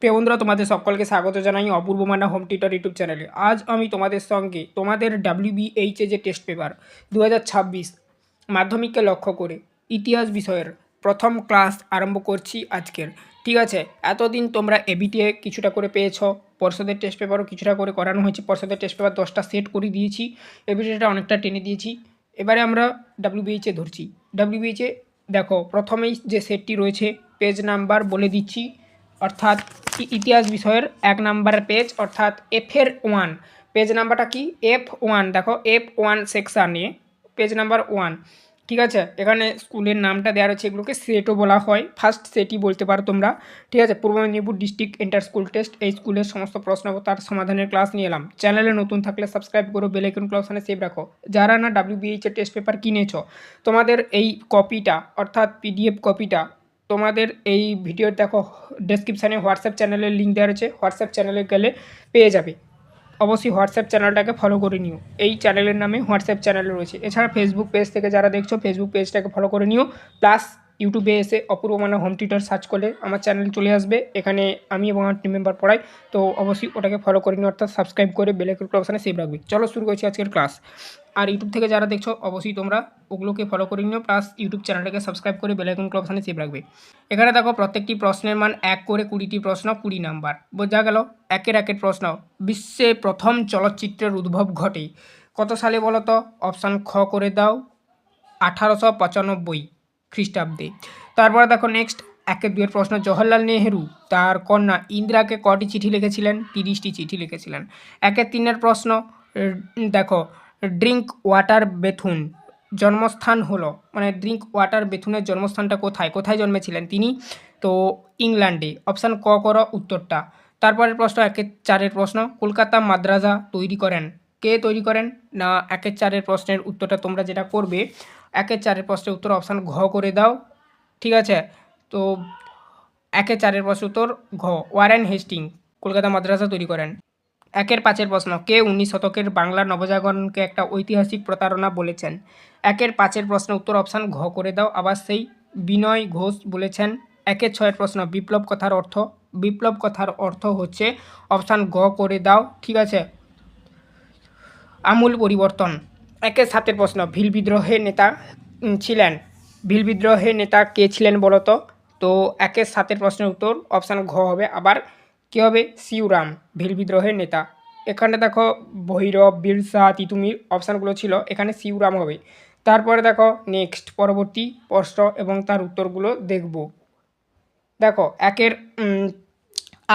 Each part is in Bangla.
প্রিয় বন্ধুরা তোমাদের সকলকে স্বাগত জানাই অপূর্ব মানা হোম টিউটর ইউটিউব চ্যানেলে। আজ আমি তোমাদের সঙ্গে তোমাদের ডাব্লিউবিএইচে যে টেস্ট পেপার দু হাজার ছাব্বিশ, মাধ্যমিককে লক্ষ্য করে ইতিহাস বিষয়ের প্রথম ক্লাস আরম্ভ করছি আজকের। ঠিক আছে? এতদিন তোমরা এবিটিএ কিছুটা করে পেয়েছ, পর্ষদের টেস্ট পেপারও কিছুটা করে করানো হয়েছে। পর্ষদের টেস্ট পেপার দশটা সেট করে দিয়েছি এবিটিএটা অনেকটা টেনে দিয়েছি। এবারে আমরা ডাব্লিউবিএইচে ধরছি। ডাব্লিউবিএইচে দেখো, প্রথমেই যে সেটটি রয়েছে পেজ নাম্বার বলে দিচ্ছি। অর্থাৎ ইতিহাস বিষয়ের এক নাম্বার পেজ অর্থাৎ এফের ওয়ান পেজ নাম্বারটা কি? এফ ওয়ান দেখো এফ ওয়ান সেকশানে পেজ নাম্বার ওয়ান ঠিক আছে? এখানে স্কুলের নামটা দেওয়া রয়েছে, এগুলোকে সেটও বলা হয়। ফার্স্ট সেটই বলতে পারো তোমরা। ঠিক আছে? Purba Medinipur district inter school test এই স্কুলের সমস্ত প্রশ্ন তার সমাধানের ক্লাস নিয়ে এলাম। চ্যানেলে নতুন থাকলে সাবস্ক্রাইব করো বেলাইকন ক্লাসনে সেভ রাখো। যারা না ডাব্লিউবিএইচ এর টেস্ট পেপার কিনেছো, তোমাদের এই কপিটা অর্থাৎ পিডিএফ কপিটা তোমাদের এই ভিডিও দেখো ডেসক্রিপশানে হোয়াটসঅ্যাপ চ্যানেলের লিঙ্ক দেওয়া রয়েছে হোয়াটসঅ্যাপ চ্যানেলে গেলে পেয়ে যাবে। অবশ্যই হোয়াটসঅ্যাপ চ্যানেলটাকে ফলো করে নিও। এই চ্যানেলের নামে হোয়াটসঅ্যাপ চ্যানেল রয়েছে। এছাড়া ফেসবুক পেজ থেকে যারা দেখছ ফেসবুক পেজটাকে ফলো করে নিও। প্লাস ইউটিউবে এসে অপূর্ব মানে হোম টিউটার সার্চ করলে আমার চ্যানেল চলে আসবে। এখানে আমি এবং আমার টিম মেম্বার পড়াই। তো অবশ্যই ওটাকে ফলো করে নিও, অর্থাৎ সাবস্ক্রাইব করে বেলেকুল অপশানে সেভ রাখবে। চলো শুরু করছি আজকের ক্লাস আর ইউটিউব থেকে যারা দেখছ, অবশ্যই তোমরা ওগুলোকে ফলো করে নিও প্লাস ইউটিউব চ্যানেলটাকে সাবস্ক্রাইব করে বেলাইকন অপশানে সেভ রাখবে। এখানে দেখো প্রত্যেকটি প্রশ্নের মান এক করে কুড়িটি প্রশ্ন, কুড়ি নাম্বার। বোঝা গেল? একের একের প্রশ্ন। বিশ্বে প্রথম চলচ্চিত্রের উদ্ভব ঘটে। কত সালে বলো তো অপশান খ করে দাও। আঠারোশো পঁচানব্বই। খ্রিস্টাব্দে। তারপরে দেখো নেক্সট একের দুয়ের প্রশ্ন, জওহরলাল নেহেরু তার কন্যা ইন্দিরাকে কটি চিঠি লিখেছিলেন? তিরিশটি চিঠি লিখেছিলেন। একের তিনের প্রশ্ন, দেখো ড্রিঙ্ক ওয়াটার বেথুন জন্মস্থান হলো মানে ড্রিঙ্ক ওয়াটার বেথুনের জন্মস্থানটা কোথায়? কোথায় জন্মেছিলেন তিনি? তো ইংল্যান্ডে। অপশান ক কর, উত্তরটা। তারপরের প্রশ্ন, একের চারের প্রশ্ন, কলকাতা মাদ্রাসা তৈরি করেন? কে তৈরি করেন? না, একের চারের প্রশ্নের উত্তরটা তোমরা যেটা করবে একের চারের প্রশ্নের উত্তর অপশান ঘ করে দাও, ঠিক আছে? তো একের চারের প্রশ্ন উত্তর ঘ। ওয়ারেন হেস্টিং, কলকাতা মাদ্রাসা তৈরি করেন। একের পাঁচের প্রশ্ন, কে উনিশ শতকের বাংলা নবজাগরণকে একটা ঐতিহাসিক প্রতারণা বলেছেন? একের পাঁচের প্রশ্ন উত্তর অপশান ঘ করে দাও, আবার সেই বিনয় ঘোষ বলেছেন। একের ছয়ের প্রশ্ন, বিপ্লব কথার অর্থ, বিপ্লব কথার অর্থ হচ্ছে অপশান গ করে দাও, ঠিক আছে? আমূল পরিবর্তন। একের সাতের প্রশ্ন, ভিল বিদ্রোহের নেতা ছিলেন? ভিল বিদ্রোহের নেতা কে ছিলেন বলতো? তো একের সাতের প্রশ্নের উত্তর অপশান ঘ হবে। আবার কী হবে? শিউরাম ভিল বিদ্রোহের নেতা। এখানে দেখো, ভৈরব, বিরসা, তিতুমির অপশানগুলো ছিল। এখানে শিউরাম হবে। তারপরে দেখো নেক্সট পরবর্তী প্রশ্ন এবং তার উত্তরগুলো দেখব। দেখো, একের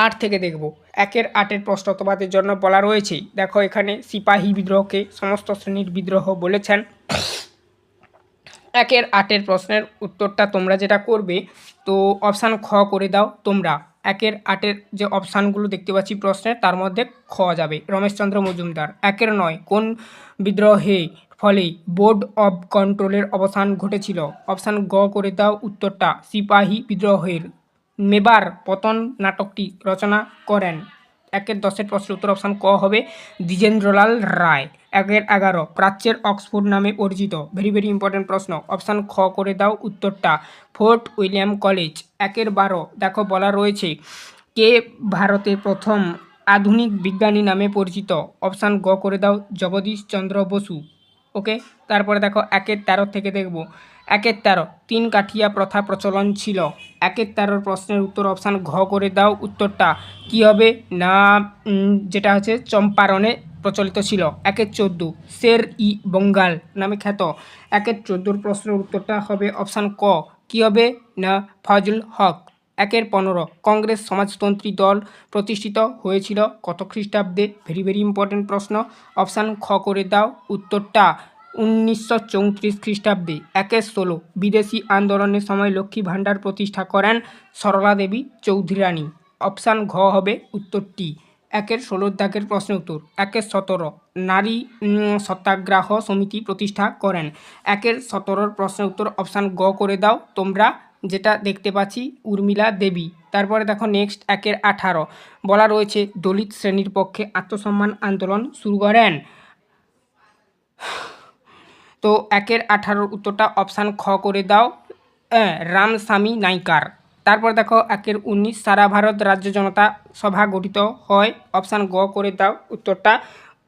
আট থেকে দেখব। একের আটের প্রশ্ন তোমাদের জন্য বলা রয়েছে, দেখো এখানে সিপাহী বিদ্রোহকে সমস্ত শ্রেণির বিদ্রোহ বলেছেন। একের আটের প্রশ্নের উত্তরটা তোমরা যেটা করবে, তো অপশান খ করে দাও তোমরা। একের আটের যে অপশানগুলো দেখতে পাচ্ছি প্রশ্নের তার মধ্যে খ যাবে। রমেশচন্দ্র মজুমদার, একের নয়, কোন বিদ্রোহে ফলে বোর্ড অব কন্ট্রোলের অবসান ঘটেছিল? অপশান গ করে দাও উত্তরটা, সিপাহী বিদ্রোহের মেবার পতন নাটকটি রচনা করেন। একের দশের প্রশ্নের উত্তর অপশান ক হবে দ্বিজেন্দ্রলাল রায়। একের এগারো, প্রাচ্যের অক্সফোর্ড নামে পরিচিত। ভেরি ভেরি ইম্পর্টেন্ট প্রশ্ন। অপশান খ করে দাও উত্তরটা। Fort William college. একের বারো, দেখো বলা রয়েছে কে ভারতের প্রথম আধুনিক বিজ্ঞানী নামে পরিচিত? অপশান গ করে দাও জগদীশ চন্দ্র বসু। ওকে? তারপরে দেখো, একের তেরো থেকে দেখব। একের তেরো, তিন কাঠিয়া প্রথা প্রচলন ছিল। একের তেরোর প্রশ্নের উত্তর অপশান ঘ করে দাও উত্তরটা। কি হবে? না যেটা হচ্ছে চম্পারণে প্রচলিত ছিল। একের চোদ্দ শের ই বঙ্গাল নামে খ্যাত। একের চোদ্দোর প্রশ্নের উত্তরটা হবে অপশান ক। কি হবে? না, ফজল হক। একের পনেরো, কংগ্রেস সমাজতন্ত্রী দল প্রতিষ্ঠিত হয়েছিল কত খ্রিস্টাব্দে? ভেরি ভেরি ইম্পর্টেন্ট প্রশ্ন। অপশান খ করে দাও উত্তরটা। উনিশশো চৌত্রিশ খ্রিস্টাব্দে একের ষোলো বিদেশি আন্দোলনের সময় লক্ষ্মী ভাণ্ডার প্রতিষ্ঠা করেন সরলা দেবী চৌধুরানী অপশান ঘ হবে উত্তরটি একের ষোলোর দাগের প্রশ্ন উত্তর। একের সতেরো নারী সত্যাগ্রহ সমিতি প্রতিষ্ঠা করেন। একের সতেরোর প্রশ্নের উত্তর। অপশান গ করে দাও। তোমরা যেটা দেখতে পাচ্ছি, উর্মিলা দেবী। তারপরে দেখো নেক্সট, একের আঠারো। বলা রয়েছে, দলিত শ্রেণির পক্ষে আত্মসম্মান আন্দোলন শুরু করেন। তো একের আঠারোর উত্তরটা অপশান খ করে দাও। হ্যাঁ, রামস্বামী নাইকার। তারপর দেখো একের উনিশ সারা ভারত রাজ্য জনতা সভা গঠিত হয়। অপশান গ করে দাও উত্তরটা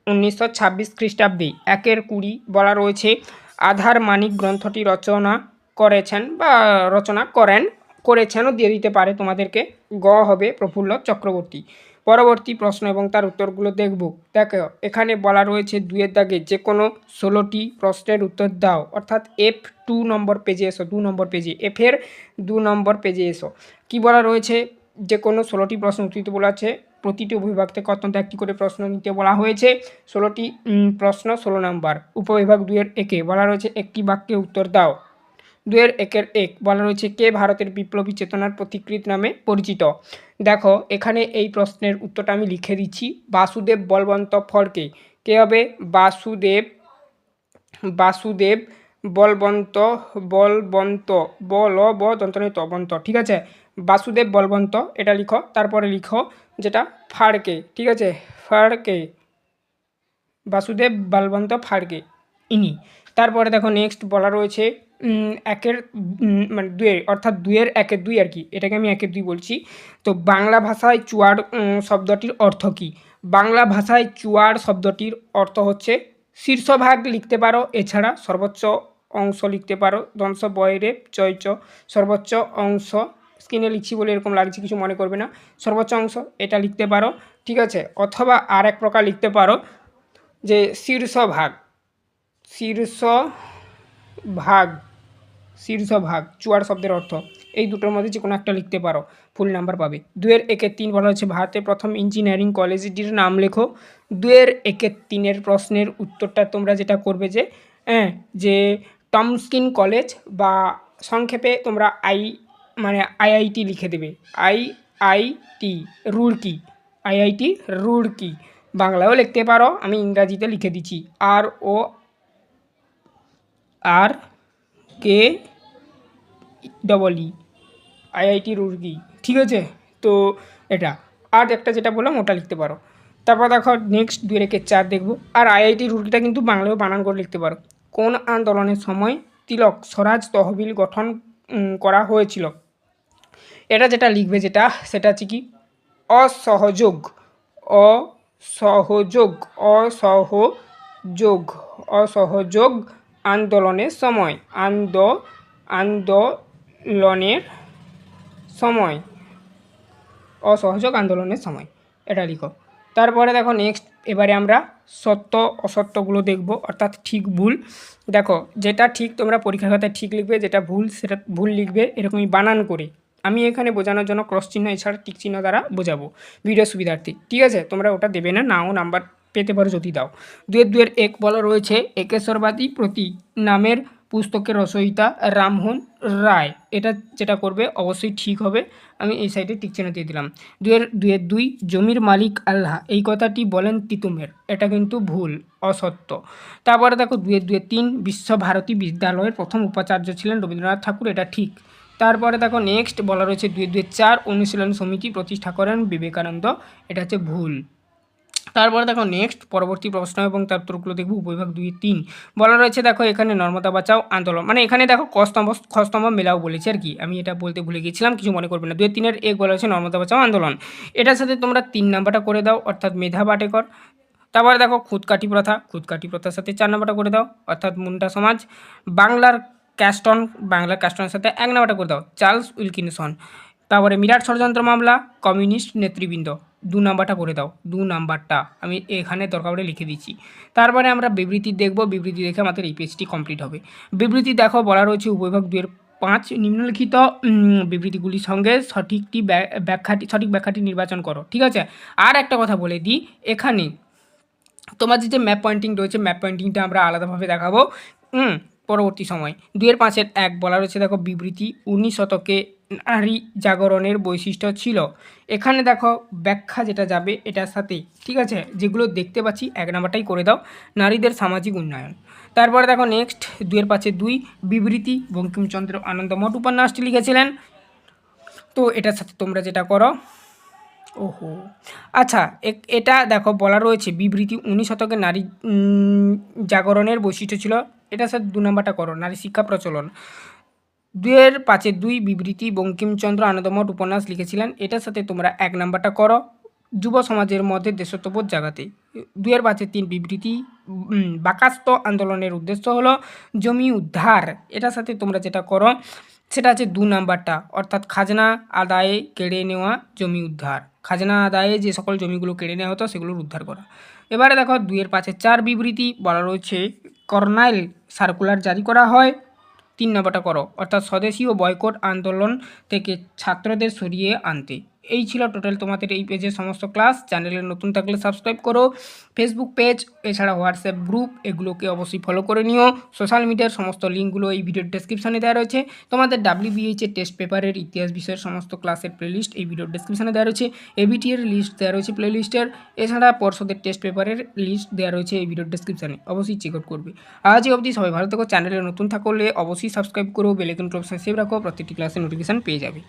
উনিশশো ছাব্বিশ খ্রিস্টাব্দে। একের কুড়ি বলা রয়েছে আধার মানিক গ্রন্থটি রচনা করেছেন বা রচনা করেন করেছেনও দিয়ে দিতে পারে তোমাদেরকে। গ হবে প্রফুল্ল চক্রবর্তী। পরবর্তী প্রশ্ন এবং তার উত্তরগুলো দেখব। দেখো, এখানে বলা রয়েছে দুয়ের দাগে যে কোনো ষোলোটি প্রশ্নের উত্তর দাও। অর্থাৎ এফ টু নম্বর পেজে এসো, দু নম্বর পেজে এফের দু নম্বর পেজে এসো। কি বলা রয়েছে? যে কোনো ষোলোটি প্রশ্ন উত্তর বলা আছে। প্রতিটি উপবিভাগ থেকে অত্যন্ত একটি করে প্রশ্ন নিতে বলা হয়েছে। ষোলোটি প্রশ্ন ষোলো নম্বর উপবিভাগ দুয়ের একে। বলা রয়েছে একটি বাক্যে উত্তর দাও। দুয়ের একের এক। বলা রয়েছে কে ভারতের বিপ্লবী চেতনার প্রতিকৃত নামে পরিচিত। দেখো, এখানে এই প্রশ্নের উত্তরটা আমি লিখে দিচ্ছি। বাসুদেব বলবন্ত ফড়কে। কে হবে? বাসুদেব বাসুদেব বলবন্ত বলবন্ত বল ব দন্তনে তবন্ত ঠিক আছে? বাসুদেব বলবন্ত, এটা লিখো, তারপরে লিখো যেটা ফাড়কে, ঠিক আছে? ফাড়কে, বাসুদেব বলবন্ত ফাড়কে, ইনি। তারপরে দেখো নেক্সট বলা রয়েছে একের মানে দুয়ের অর্থাৎ দুয়ের একের দুই আর কি, এটাকে আমি একের দুই বলছি। তো বাংলা ভাষায় চুয়ার শব্দটির অর্থ কী? বাংলা ভাষায় চুয়ার শব্দটির অর্থ হচ্ছে, শীর্ষভাগ লিখতে পারো, এছাড়া সর্বোচ্চ অংশ লিখতে পারো দংশ বয়রে চৈচ, সর্বোচ্চ অংশ, স্ক্রিনে লিখছি বলে এরকম লাগছে, কিছু মনে করবে না, সর্বোচ্চ অংশ, এটা লিখতে পারো, ঠিক আছে? অথবা আর এক প্রকার লিখতে পারো, যে শীর্ষভাগ শীর্ষ ভাগ শীর্ষভাগ, চুয়ার শব্দের অর্থ। এই দুটোর মধ্যে যে কোনো একটা লিখতে পারো, ফুল নাম্বার পাবে। দুয়ের একের তিন বলা হচ্ছে ভারতের প্রথম ইঞ্জিনিয়ারিং কলেজটির নাম লেখো। দুয়ের একের তিনের প্রশ্নের উত্তরটা তোমরা যেটা করবে যে হ্যাঁ যে টমস্কিন কলেজ বা সংক্ষেপে তোমরা আই মানে আইআইটি লিখে দেবে। I I T Roorkee IIT Roorkee বাংলায়ও লিখতে পারো, আমি ইংরাজিতে লিখে দিচ্ছি। আর ও, আর কে? ডবল ই, আইআইটি রুড়কি ঠিক আছে? তো এটা আর একটা যেটা বললাম, ওটা লিখতে পারো। তারপর দেখো নেক্সট দুই রেখে চার দেখব। আর আইআইটি রুড়কিটা কিন্তু বাংলায় বানান করে লিখতে পারো। কোন আন্দোলনের সময় তিলক স্বরাজ তহবিল গঠন করা হয়েছিল? এটা যেটা লিখবে যেটা, সেটা হচ্ছে কি? অসহযোগ অসহযোগ অসহযোগ অসহযোগ আন্দোলনের সময়। আন্দ, আন্দোলনের সময়। অসহযোগ আন্দোলনের সময়। এটা লিখো। তারপরে দেখো নেক্সট এবারে আমরা সত্য, অসত্যগুলো দেখব, অর্থাৎ ঠিক ভুল। দেখো, যেটা ঠিক তোমরা পরীক্ষার খাতায় ঠিক লিখবে, যেটা ভুল সেটা ভুল লিখবে, এরকমই বানান করে। আমি এখানে বোঝানোর জন্য ক্রস চিহ্ন, এছাড়া টিক চিহ্ন দ্বারা বোঝাবো। ভিডিও সুবিধার্থে। ঠিক আছে? তোমরা ওটা দেবে না, নাও নাম্বার পেতে পারো যদি দাও। দুয়ের দুয়ের এক বলা রয়েছে, একেশ্বরবাদী প্রতি নামের পুস্তকের রচয়িতা রামমোহন রায়। এটা যেটা করবে, অবশ্যই ঠিক হবে। আমি এই সাইডে টিক চিহ্ন দিয়ে দিলাম। দুয়ের দুয়ের দুই, জমির মালিক আল্লাহ। এই কথাটি বলেন তিতুমের। এটা কিন্তু ভুল, অসত্য। তারপরে দেখো দুয়ের দুয়ের তিন, বিশ্বভারতী বিদ্যালয়ের প্রথম উপাচার্য ছিলেন রবীন্দ্রনাথ ঠাকুর, এটা ঠিক। তারপরে দেখো নেক্সট বলা রয়েছে দুই দুই চার অনুশীলন সমিতি প্রতিষ্ঠা করেন বিবেকানন্দ। এটা হচ্ছে ভুল। তারপরে দেখো নেক্সট পরবর্তী প্রশ্ন এবং তার উত্তরগুলো দেখব উপবিভাগ দুই, তিন। বলা রয়েছে দেখো এখানে নর্মদা বাঁচাও, আন্দোলন। মানে এখানে দেখো কস্তম্ভ খস্তম্ভ মেলাও বলেছে আর কি। আমি এটা বলতে ভুলে গেছিলাম কিছু মনে করবে না। দুই, তিনের এক বলা হয়েছে নর্মদা বাঁচাও, আন্দোলন। এটার সাথে তোমরা তিন নাম্বারটা করে দাও, অর্থাৎ মেধা বাটেকর। তারপরে দেখো খুদকাটি প্রথা। খুদকাটি প্রথার সাথে চার নাম্বারটা করে দাও, অর্থাৎ মুন্ডা সমাজ। বাংলার ক্যাস্টন, বাংলার ক্যাস্টনের সাথে এক নাম্বারটা করে দাও, চার্লস উইলকিনসন। তারপরে মিরাট ষড়যন্ত্র মামলা, কমিউনিস্ট নেতৃবৃন্দ। দু নাম্বারটা করে দাও, দু নাম্বারটা। আমি এখানে দরকার পড়ে লিখে দিচ্ছি। তারপরে আমরা বিবৃতি দেখব, বিবৃতি দেখে আমাদের এই পেজটি কমপ্লিট হবে। বিবৃতি দেখো, বলা রয়েছে উপবিভাগ দুয়ের পাঁচ নিম্নলিখিত বিবৃতিগুলির সঙ্গে সঠিকটি ব্যাখ্যাটি, সঠিক ব্যাখ্যাটি নির্বাচন করো, ঠিক আছে? আর একটা কথা বলে দিই, এখানে তোমাদের যে ম্যাপ পয়েন্টিং রয়েছে ম্যাপ পয়েন্টিংটা আমরা আলাদাভাবে দেখাবো পরবর্তী সময়। দুইয়ের পাঁচের এক বলা রয়েছে, দেখো, বিবৃতি উনিশ শতকে নারী জাগরণের বৈশিষ্ট্য ছিল। এখানে দেখো ব্যাখ্যা যেটা যাবে এটার সাথে, ঠিক আছে? যেগুলো দেখতে পাচ্ছি, এক নাম্বারটাই করে দাও। নারীদের সামাজিক উন্নয়ন। তারপরে দেখো নেক্সট দুয়ের পাঁচে দুই, বিবৃতি, বঙ্কিমচন্দ্র আনন্দ মঠ উপন্যাসটি লিখেছিলেন। তো এটার সাথে তোমরা যেটা করো, ওহো। আচ্ছা এটা দেখো বলা রয়েছে, বিবৃতি উনিশ শতকে নারী জাগরণের বৈশিষ্ট্য ছিল। এটার সাথে দু নম্বরটা করো, নারী শিক্ষা প্রচলন। দুইয়ের পাঁচের দুই বিবৃতি বঙ্কিমচন্দ্র আনন্দমঠ উপন্যাস লিখেছিলেন। এটার সাথে তোমরা এক নাম্বারটা করো। যুব সমাজের মধ্যে দেশত্ববোধ জাগাতে। দুইয়ের পাঁচের তিন বিবৃতি বাকাস্ত আন্দোলনের উদ্দেশ্য হলো জমি উদ্ধার। এটার সাথে তোমরা যেটা করো, সেটা আছে দু নাম্বারটা। অর্থাৎ খাজনা আদায়ে কেড়ে নেওয়া জমি উদ্ধার। খাজনা আদায়ে যে সকল জমিগুলো কেড়ে নেওয়া হতো, সেগুলোর উদ্ধার করা। এবারে দেখো, দুইয়ের পাঁচের চার বিবৃতি বলা রয়েছে, কর্নাইল সার্কুলার জারি করা হয়। তিন নম্বরটা করো। অর্থাৎ স্বদেশীয় বয়কট আন্দোলন থেকে ছাত্রদের সরিয়ে আনতে। এই ছিল টোটাল তোমাদের এই পেজের সমস্ত ক্লাস। চ্যানেলে নতুন থাকলে সাবস্ক্রাইব করো। ফেসবুক পেজ এছাড়া হোয়াটসঅ্যাপ গ্রুপ এগুলোকে অবশ্যই ফলো করে নিও। সোশ্যাল মিডিয়ার সমস্ত লিঙ্কগুলো এই ভিডিওর ডেসক্রিপশনে দেওয়া রয়েছে। তোমাদের ডাব্লিউবিএইচ এর টেস্ট পেপারের ইতিহাস বিষয়ের সমস্ত ক্লাসের প্লেলিস্ট এই ভিডিওর ডেসক্রিপশনে দেওয়া রয়েছে। এবিটি এর লিস্ট দেওয়া রয়েছে প্লেলিস্টের এছাড়া পর্ষদের টেস্ট পেপারের লিস্ট দেওয়া রয়েছে এই ভিডিওর ডেসক্রিপশনে অবশ্যই চেক আউট করবে। আজ অবধি সবাই ভালো থেকো। চ্যানেলে নতুন থাকলে অবশ্যই সাবস্ক্রাইব করো। বেলেকন ক্লাব সেভ রাখো। প্রত্যেকটি ক্লাসের নোটিফিকেশন পেয়ে যাবে।